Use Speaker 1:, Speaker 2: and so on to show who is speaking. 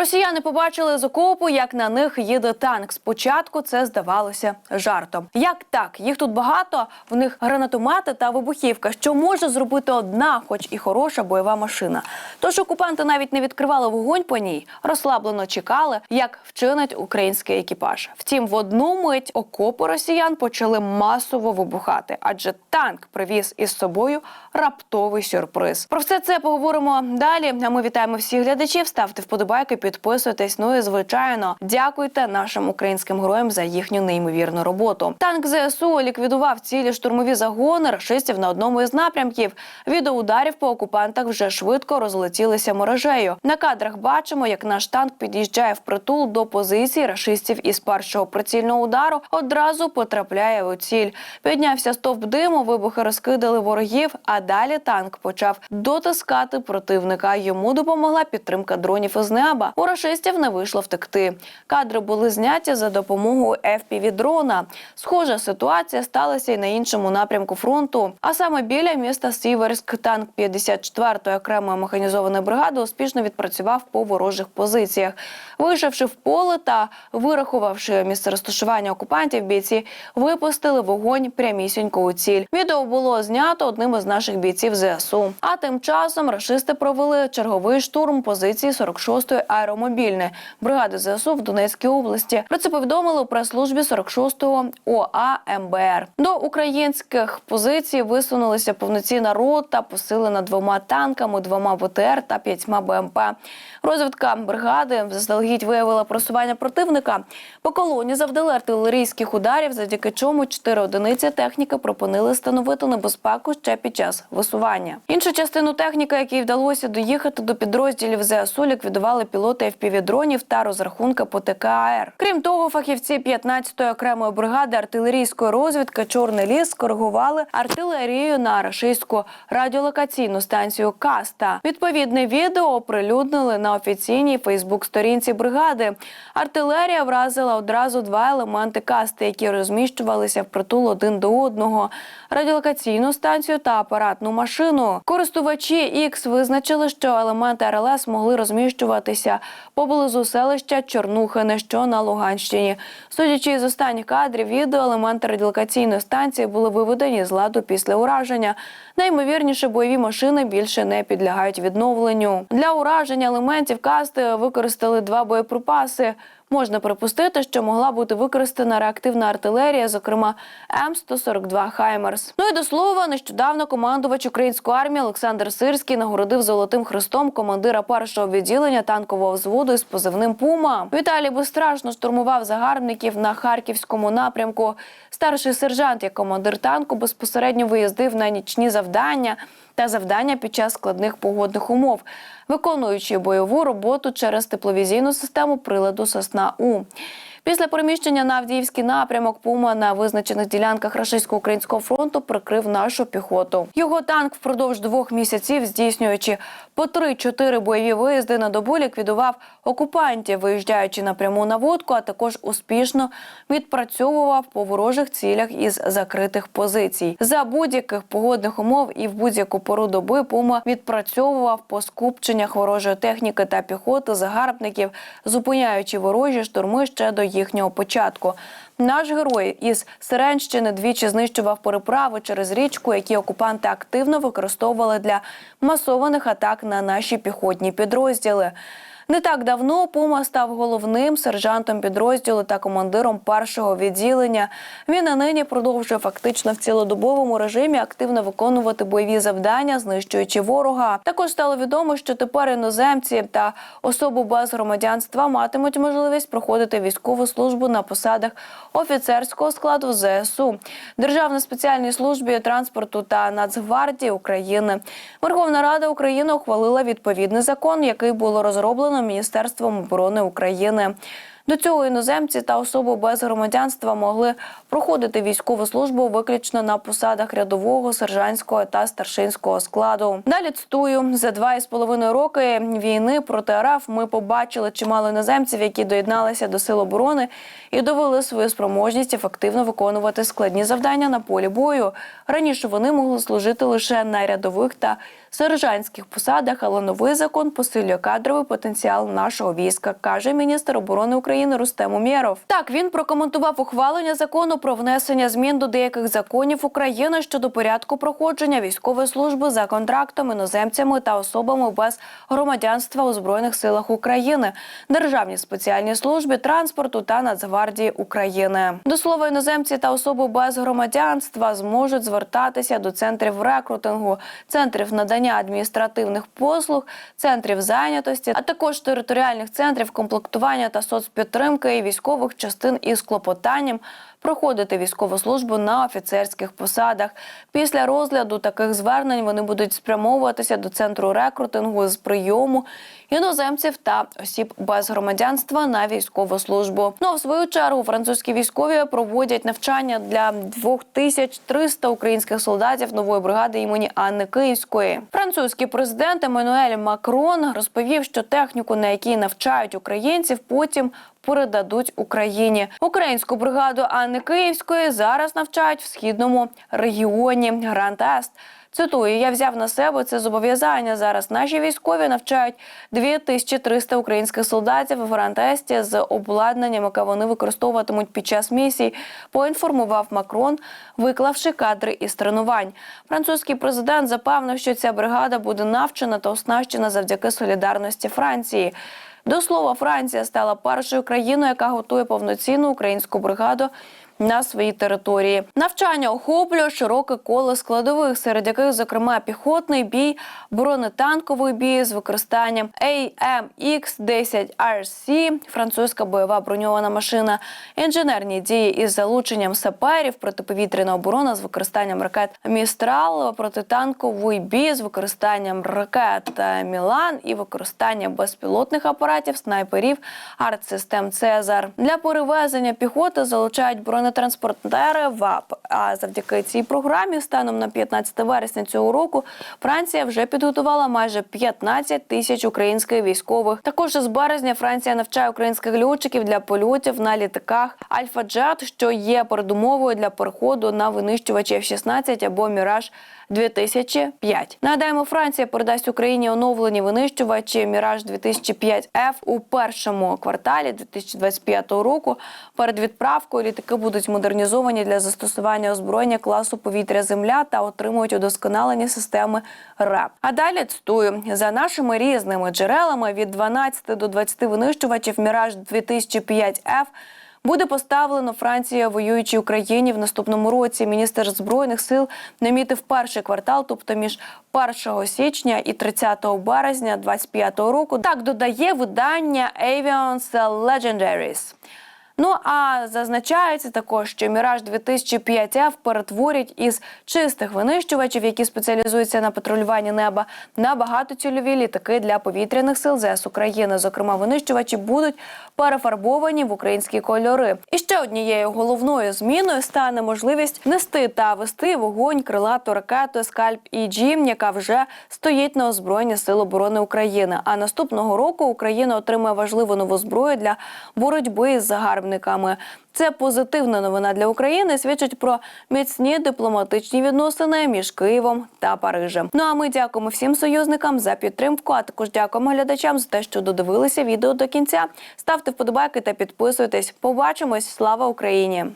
Speaker 1: Росіяни побачили з окопу, як на них їде танк. Спочатку це здавалося жартом. Як так? Їх тут багато, в них гранатомети та вибухівка. Що може зробити одна, хоч і хороша бойова машина? Тож окупанти навіть не відкривали вогонь по ній, розслаблено чекали, як вчинить український екіпаж. Втім, в одну мить окопи росіян почали масово вибухати, адже танк привіз із собою раптовий сюрприз. Про все це поговоримо далі. А ми вітаємо всіх глядачів. Ставте вподобайки, підписуйтесь. Ну і звичайно, дякуйте нашим українським героям за їхню неймовірну роботу. Танк ЗСУ ліквідував цілі штурмові загони рашистів на одному із напрямків. Відео ударів по окупантах вже швидко розлетілися мережею. На кадрах бачимо, як наш танк під'їжджає впритул до позиції рашистів із першого прицільного удару. Одразу потрапляє у ціль. Піднявся стовп диму, вибухи розкидали ворогів. А далі танк почав дотискати противника. Йому допомогла підтримка дронів із неба. У рашистів не вийшло втекти. Кадри були зняті за допомогою fpv дрона. Схожа ситуація сталася і на іншому напрямку фронту. А саме біля міста Сіверськ танк 54-ї окремої механізованої бригади успішно відпрацював по ворожих позиціях. Вийшовши в поле та вирахувавши місце розташування окупантів, бійці випустили вогонь прямісінько у ціль. Відео було знято одним із наших бійців ЗСУ. А тим часом рашисти провели черговий штурм позиції 46-ї аеромобільної бригади ЗСУ в Донецькій області. Про це повідомили у прес-службі 46-го ОА МБР. До українських позицій висунулися повноцінна рота, посилена двома танками, двома БТР та п'ятьма БМП. Розвідка бригади заздалегідь виявила просування противника. По колоні завдали артилерійських ударів, завдяки чому чотири одиниці техніки пропонили становити небезпеку ще під час висування. Іншу частину техніки, якій вдалося доїхати до підрозділів ЗСУ, ліквідували пілоти FPV-дронів та розрахунки по ТКАР. Крім того, фахівці 15-ї окремої бригади артилерійської розвідки Чорний ліс скоригували артилерію на рашистську радіолокаційну станцію Каста. Відповідне відео оприлюднили на офіційній Фейсбук-сторінці бригади. Артилерія вразила одразу два елементи касти, які розміщувалися впритул один до одного: радіолокаційну станцію та апаратну машину. Користувачі X визначили, що елементи РЛС могли розміщуватися поблизу селища Чорнухине, що на Луганщині. Судячи з останніх кадрів відео, елементи радіолокаційної станції були виведені з ладу після ураження. Наймовірніше, бойові машини більше не підлягають відновленню. Для ураження елементів касти використали два боєприпаси. Можна припустити, що могла бути використана реактивна артилерія, зокрема М142 Хаймерс. Ну і до слова, нещодавно командувач української армії Олександр Сирський нагородив золотим хрестом командира першого відділення танкового взводу із позивним Пума. Віталій безстрашно штурмував загарбників на харківському напрямку. Старший сержант, як командир танку, безпосередньо виїздив на нічні завдання та завдання під час складних погодних умов, виконуючи бойову роботу через тепловізійну систему приладу Сосна У. Після переміщення на Авдіївський напрямок Пума на визначених ділянках рашистсько-українського фронту прикрив нашу піхоту. Його танк впродовж двох місяців, здійснюючи по 3-4 бойові виїзди на добу, ліквідував окупантів, виїжджаючи на водку, а також успішно відпрацьовував по ворожих цілях із закритих позицій. За будь-яких погодних умов і в будь-яку пору доби Пума відпрацьовував по скупченнях ворожої техніки та піхоти загарбників, зупиняючи ворожі штурми ще до їхнього початку. Наш герой із Сиренщини двічі знищував переправи через річку, які окупанти активно використовували для масованих атак на наші піхотні підрозділи. Не так давно Пума став головним сержантом підрозділу та командиром першого відділення. Він і нині продовжує фактично в цілодобовому режимі активно виконувати бойові завдання, знищуючи ворога. Також стало відомо, що тепер іноземці та особи без громадянства матимуть можливість проходити військову службу на посадах офіцерського складу ЗСУ, Державної спеціальній службі транспорту та Нацгвардії України. Верховна Рада України ухвалила відповідний закон, який було розроблено Міністерством оборони України. До цього іноземці та особи без громадянства могли проходити військову службу виключно на посадах рядового, сержантського та старшинського складу. Далі цитую за два із половиною роки війни проти РФ ми побачили чимало іноземців, які доєдналися до сил оборони і довели свою спроможність ефективно виконувати складні завдання на полі бою. Раніше вони могли служити лише на рядових та сержантських посадах, але новий закон посилює кадровий потенціал нашого війська, каже міністр оборони України Рустем Умєров. Так він прокоментував ухвалення закону про внесення змін до деяких законів України щодо порядку проходження військової служби за контрактом іноземцями та особами без громадянства у збройних силах України, державній спеціальній службі транспорту та Нацгвардії України. До слова, іноземці та особи без громадянства зможуть звертатися до центрів рекрутингу, центрів надання адміністративних послуг, центрів зайнятості, а також територіальних центрів комплектування та соцпідтримки військових частин із клопотанням проходити військову службу на офіцерських посадах. Після розгляду таких звернень вони будуть спрямовуватися до центру рекрутингу з прийому іноземців та осіб без громадянства на військову службу. Ну а в свою чергу французькі військові проводять навчання для 2300 українських солдатів нової бригади імені Анни Київської. Французький президент Еммануель Макрон розповів, що техніку, на якій навчають українців, потім передадуть Україні. Українську бригаду Анни Київської зараз навчають в східному регіоні Гранд Ест. Цитую, я взяв на себе це зобов'язання. Зараз наші військові навчають 2300 українських солдатів в Гранд-Есті з обладнанням, яке вони використовуватимуть під час місій. Поінформував Макрон, виклавши кадри із тренувань. Французький президент запевнив, що ця бригада буде навчена та оснащена завдяки солідарності Франції. До слова, Франція стала першою країною, яка готує повноцінну українську бригаду на своїй території. Навчання охоплює широке коло складових, серед яких, зокрема, піхотний бій, бронетанковий бій з використанням AMX-10 RC, французька бойова броньована машина, інженерні дії із залученням саперів, протиповітряна оборона з використанням ракет Містрал, протитанковий бій з використанням ракет Мілан і використання безпілотних апаратів, снайперів, артсистем Цезар для перевезення піхоти залучають бронетранспортери ВАП. А завдяки цій програмі, станом на 15 вересня цього року, Франція вже підготувала майже 15 тисяч українських військових. Також з березня Франція навчає українських льотчиків для польотів на літаках Альфа Джет, що є передумовою для переходу на винищувачі F-16 або Міраж. 2005. Нагадаємо, Франція передасть Україні оновлені винищувачі Міраж 2005 f у першому кварталі 2025 року. Перед відправкою літаки будуть модернізовані для застосування озброєння класу повітря-земля та отримують удосконалені системи РЕП. А далі цитую за нашими різними джерелами від 12 до 20 винищувачів Міраж 2005 f Буде поставлено Франція воюючій Україні в наступному році. Міністр збройних сил намітив перший квартал, тобто між 1 січня і 30 березня 2025 року. Так додає видання Avions Legendaries. Ну а зазначається також, що Міраж 2005 f перетворять із чистих винищувачів, які спеціалізуються на патрулюванні неба, на багатоцільові літаки для повітряних сил ЗС України. Зокрема, винищувачі будуть перефарбовані в українські кольори. І ще однією головною зміною стане можливість нести та вести вогонь крилату ракету Скальп EG, яка вже стоїть на озброєнні Сил оборони України. А наступного року Україна отримає важливу нову зброю для боротьби із загарбниками. Це позитивна новина для України. Свідчить про міцні дипломатичні відносини між Києвом та Парижем. Ну а ми дякуємо всім союзникам за підтримку. А також дякуємо глядачам за те, що додивилися відео до кінця. Ставте вподобайки та підписуйтесь. Побачимось! Слава Україні!